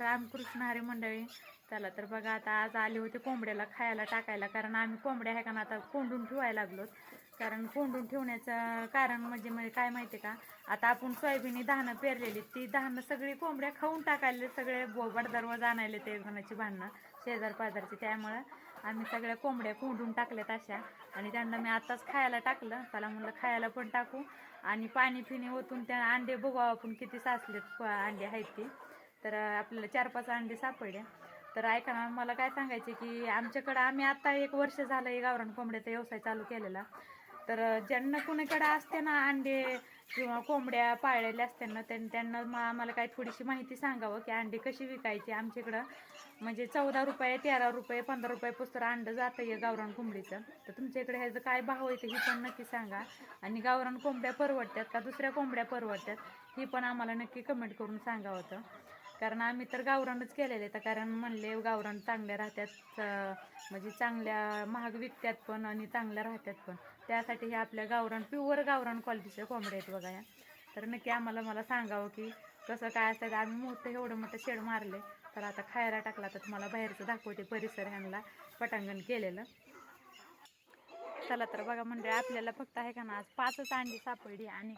रामकृष्ण हरी मंडळी चला तर बघा आता आज आले होते कोंबड्याला खायला टाकायला. कारण आम्ही कोंबड्या आहे का ना आता कोंडून ठेवायला लागलो कारण कोंडून ठेवण्याचं कारण म्हणजे म्हणजे काय माहिती का? आता आपण सोयाबीन धानं पेरलेली ती धानं सगळी कोंबड्या खाऊन टाकायले सगळे बोबड दरवाजा आणायले ते घणाची भांडणं शेजार पाजारची त्यामुळं आम्ही सगळ्या कोंबड्या कोंडून टाकल्यात अशा. आणि त्यांना मी आत्ताच खायला टाकलं. त्याला म्हणलं खायला पण टाकू. आणि पाणी पिणी ओतून त्या अंडे बघू आपण किती साचलेत प- अंडे आहेत ती. तर आपल्याला चार पाच अंडे सापडले. तर ऐका ना मला काय सांगायचे की आमच्याकडं आम्ही आता एक वर्ष झालं हे गावरान कोंबड्याचा व्यवसाय चालू केलेला. तर ज्यांना कुणीकडे असते ना अंडे किंवा कोंबड्या पाळलेल्या असते ना त्यां- त्यांना मग आम्हाला काही थोडीशी माहिती सांगावं की अंडे कशी विकायची आमच्याकडं. म्हणजे चौदा रुपये तेरा रुपये पंधरा रुपये पुस्तर अंडं जातं आहे गावरान कोंबडीचं. तर तुमच्या इकडे ह्याचं काय भाव येतं ही पण नक्की सांगा. आणि गावरान कोंबड्या परवडतात का दुसऱ्या कोंबड्या परवडतात ही पण आम्हाला नक्की कमेंट करून सांगावं होतं. कारण आम्ही तर गावरानच केलेले तर कारण म्हणले गावरान चांगल्या राहतात म्हणजे चांगल्या महाग विकतात पण आणि चांगल्या राहतात पण. त्यासाठी हे आपल्या गावरान प्युअर गावरान क्वालिटीच्या कोंबड्या आहेत बघा या. तर नक्की आम्हाला मला सांगावं की कसं काय असतं आम्ही मोठं एवढं मोठं शेड मारले तर आता खायला टाकला तर तुम्हाला बाहेरचं दाखवते परिसर ह्यांना पटांगण केलेलं. चला तर बघा म्हणजे आपल्याला फक्त आहे का ना आज पाचच अंडी सापडली. आणि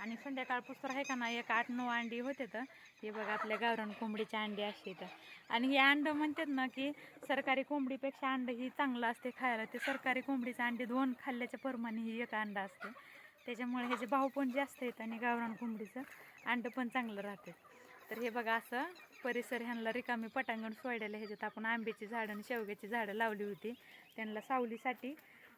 आणि संध्याकाळ पुस्तर आहे का ना एक आठ नऊ अंडी होते तर. हे बघा आपल्या गावरान कोंबडीचे अंडी असे तर आणि हे अंडं म्हणतात ना की सरकारी कोंबडीपेक्षा अंड ही चांगलं असते खायला. ते सरकारी कोंबडीचे अंडी दोन खाल्ल्याच्या प्रमाणे ही एक अंडा असते. त्याच्यामुळे ह्याचे भाव पण जास्त आहेत आणि गावरान कोंबडीचं अंडं पण चांगलं राहते. तर हे बघा असं परिसर ह्यांना रिकामी पटांगण सोडायला ह्याच्यात आपण आंब्याची झाडं आणि शेवग्याची झाडं लावली होती. त्यांना सावलीसाठी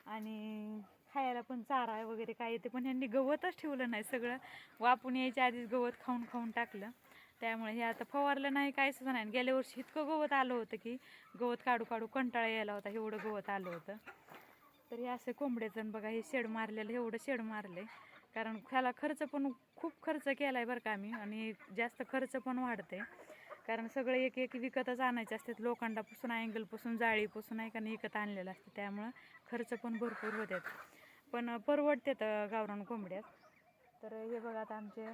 आणि खायला पण चारा वगैरे काय येते पण ह्यांनी गवतच ठेवलं नाही सगळं. वापून यायच्या आधीच गवत खाऊन खाऊन टाकलं. त्यामुळे हे आता फवारलं नाही काहीच सुद्धा नाही गेल्या वर्षी इतकं गवत आलं होतं की गवत काढू काढू कंटाळा यायला होता एवढं गवत आलं होतं. तर हे असं कोंबड्याचं बघा हे शेड मारलेलं एवढं शेड मारलंय. कारण ह्याला खर्च पण खूप खर्च केला आहे बरं का आम्ही आणि जास्त खर्च पण वाढते कारण सगळं एक एक विकतच आणायचे असतात. लोखंडापासून अँगलपासून जाळीपासून आहे का विकत आणलेलं असतं. त्यामुळं खर्च पण भरपूर होतात. पण परवडतात गावरान कोंबड्यात. तर हे बघा आता आमचे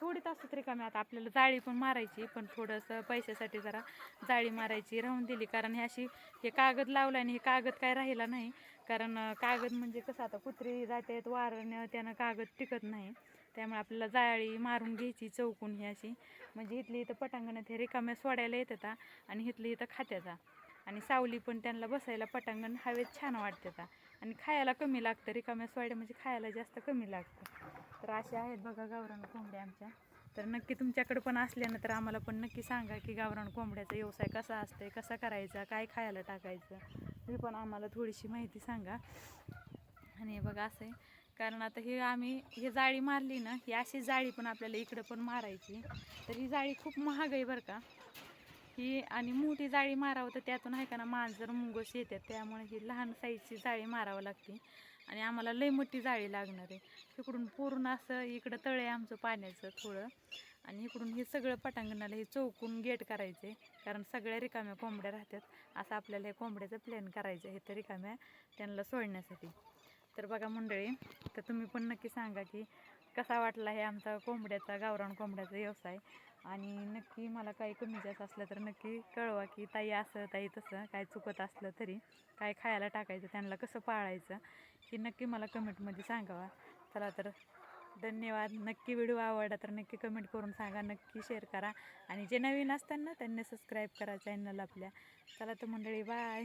सोडीत असतात रिकामी. आता आपल्याला जाळी पण मारायची पण थोडंसं पैशासाठी जरा जाळी मारायची राहून दिली. कारण हे अशी हे कागद लावलं आणि हे कागद काय राहिला नाही. कारण कागद म्हणजे कसं आता कुत्री जातात वारण त्यानं कागद टिकत नाही. त्यामुळे आपल्याला जाळी मारून घ्यायची चौकून ही अशी म्हणजे इथली इथं पटांगणात हे रिकाम्या सोडायला येतात आणि इथली इथं खात्याचा आणि सावली पण त्यांना बसायला पटांगण हवेत छान वाटते आणि खायला कमी लागतं रिकाम्या सोड्या म्हणजे खायला जास्त कमी लागतं. तर असे आहेत बघा गावरान कोंबड्या आमच्या. तर नक्की तुमच्याकडे पण असल्यानं तर आम्हाला पण नक्की सांगा की गावरान कोंबड्याचा व्यवसाय कसा असते कसा करायचा काय खायला टाकायचं हे पण आम्हाला थोडीशी माहिती सांगा. आणि बघा असं आहे. कारण आता हे आम्ही हे जाळी मारली ना ही अशी जाळी पण आपल्याला इकडं पण मारायची. तर ही जाळी खूप महाग आहे बरं का. ही आणि मोठी जाळी मारावं तर त्यातून आहे का ना मांजर मुंगस येतात. त्यामुळे ही लहान साईजची जाळी मारावं लागते. आणि आम्हाला लई मोठी जाळी लागणार आहे. इकडून पूर्ण असं इकडं तळे आमचं पाण्याचं थोडं. आणि इकडून हे सगळं पटांगणाला हे चौकून गेट करायचे. कारण सगळ्या रिकाम्या कोंबड्या राहतात. असं आपल्याला हे कोंबड्याचं प्लॅन करायचं आहे. तर रिकाम्या त्यांना सोडण्यासाठी. तर बघा मंडळी तर तुम्ही पण नक्की सांगा की कसा वाटला हे आमचा कोंबड्याचा गावरान कोंबड्याचा व्यवसाय. आणि नक्की मला काही कमी जास्त असलं तर नक्की कळवा की ताई असं ताई तसं काय चुकत असलं तरी काय खायला टाकायचं त्यांना कसं पाळायचं हे नक्की मला कमेंटमध्ये सांगावा. चला तर धन्यवाद. नक्की व्हिडिओ आवडला तर नक्की कमेंट करून सांगा नक्की शेअर करा. आणि जे नवीन असतात ना त्यांनी सबस्क्राईब करा चॅनल आपल्या. चला तर मंडळी बाय